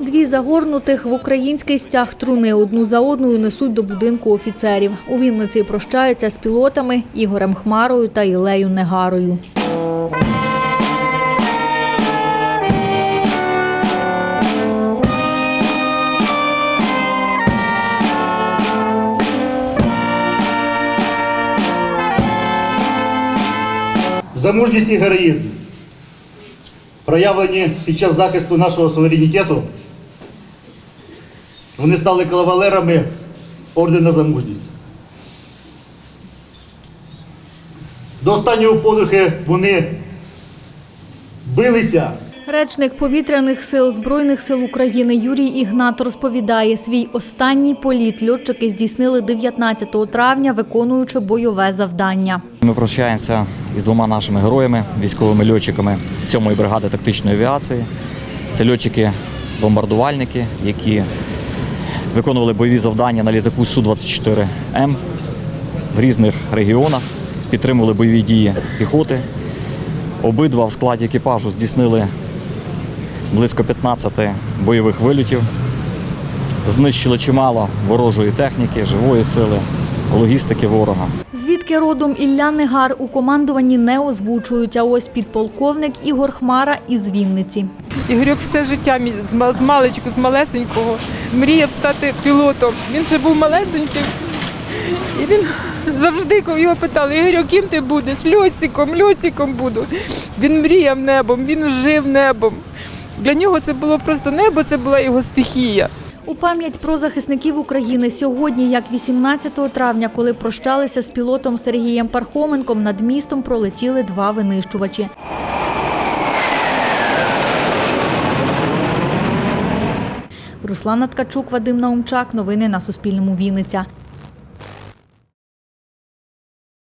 Дві загорнутих в український стяг труни одну за одною несуть до будинку офіцерів. У Вінниці прощаються з пілотами Ігорем Хмарою та Ілею Негарою. За мужність і героїзм, проявлені під час захисту нашого суверенітету, вони стали кавалерами ордена за мужність. До останнього подихи вони билися. Речник повітряних сил Збройних сил України Юрій Ігнат розповідає, свій останній політ льотчики здійснили 19 травня, виконуючи бойове завдання. Ми прощаємося із двома нашими героями, військовими льотчиками 7-ї бригади тактичної авіації. Це льотчики-бомбардувальники, які виконували бойові завдання на літаку Су-24М в різних регіонах, підтримували бойові дії піхоти. Обидва в складі екіпажу здійснили близько 15 бойових вилітів, знищили чимало ворожої техніки, живої сили, логістики ворога. Звідки родом Ілля Негар у командуванні не озвучують, а ось підполковник Ігор Хмара із Вінниці. Ігорьок все життя з ма- з маличку, з малесенького мріяв стати пілотом. Він ще був малесеньким. І він завжди, коли його питали, Ігорьок, ким ти будеш? Льотчиком, льотчиком буду. Він мріяв небом, він жив небом. Для нього це було просто небо, це була його стихія. У пам'ять про захисників України сьогодні, як 18 травня, коли прощалися з пілотом Сергієм Пархоменком, над містом пролетіли два винищувачі. Руслана Ткачук, Вадим Наумчак. Новини на Суспільному. Вінниця.